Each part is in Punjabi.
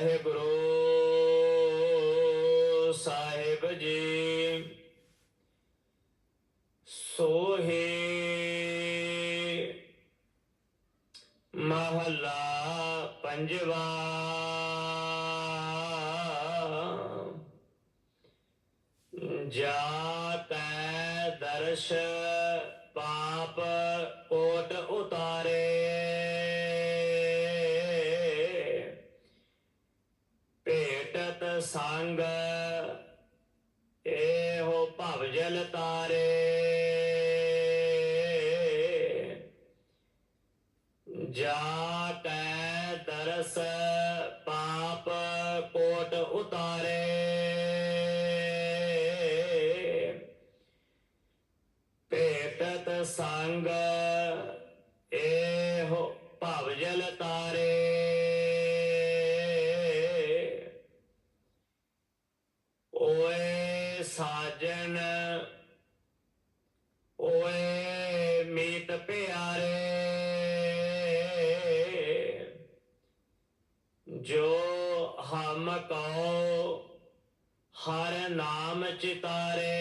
ਵਾਹਿਗੁਰੂ ਸਾਹਿਬ ਜੀ। ਸੋਹੇ ਮਹਲਾ ਪੰਜਵਾ। ਜਾ ਕੈ ਦਰਸ਼ ਪਾਪ ਕੋਟ ਸੰਗ ਇਹੋ ਭਵ ਜਲ ਤਾਰੇ। ਜਾ ਕੈ ਦਰਸ ਪਾਪ ਕੋਟ ਉਤਾਰੇ। ਭੇਟਤ ਸੰਗ ਇਹੋ ਭਵ ਜਲ ਤਾਰੇ। ਸਾਜਨ ਓਏ ਮੀਤ ਪਿਆਰੇ, ਜੋ ਹਮ ਕਉ ਹਰ ਨਾਮ ਚਿਤਾਰੇ।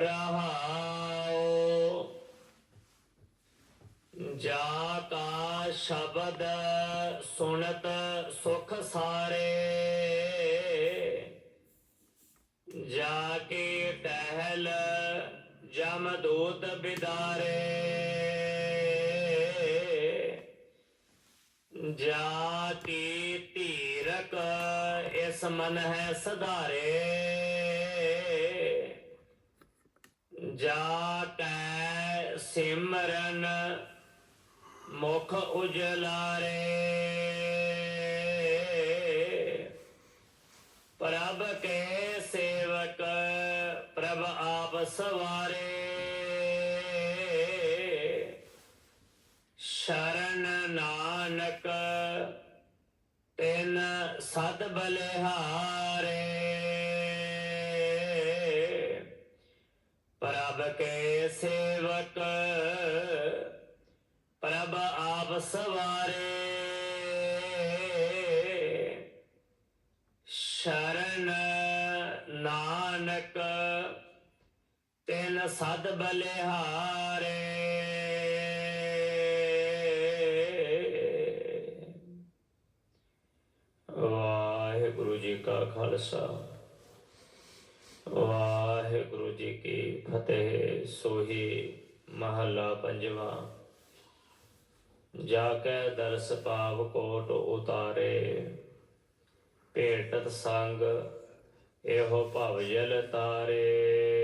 ਰਹਾਉ ਜਾ ਕਾ ਸ਼ਬਦ ਸੁਣਤ ਸੁਖ ਸਾਰੇ ਜਾ ਕੇ ਟਹਿਲ ਜਮਦੂਤ ਬਿਦਾਰੇ। ਜਾ ਕੀ ਧੀਰਕ ਇਸ ਮਨ ਹੈ ਸਧਾਰੇ। ਜਾ ਸਿਮਰਨ ਮੁਖ ਉਜਲਾਰੇ। ਪ੍ਰਭ ਕੇ ਸੇਵਕ, ਪ੍ਰਭ ਆਪ ਸਵਾਰੇ। ਸ਼ਰਨ ਨਾਨਕ, ਤਿਨ ਸਦ ਬਲਿਹਾਰੇ। ਪ੍ਰਭ ਕੇ ਸੇਵਕ, ਪ੍ਰਭ ਆਪ ਸਵਾਰੇ। ਸ਼ਰਨ ਨਾਨਕ ਤਿਨ ਸਦ ਬਲਿਹਾਰੇ। ਵਾਹਿਗੁਰੂ ਜੀ ਕਾ ਖਾਲਸਾ, ਵਾਹਿਗੁਰੂ ਜੀ ਕੀ ਫਤਿਹ। ਸੋਹੀ ਮਹੱਲਾ ਪੰਜਵਾ, ਜਾ ਕੇ ਦਰਸ ਪਾਵ ਕੋਟ ਉਤਾਰੇ। ਭੇਟਤ ਸੰਗ ਇਹੋ ਭਵ ਜਲ ਤਾਰੇ।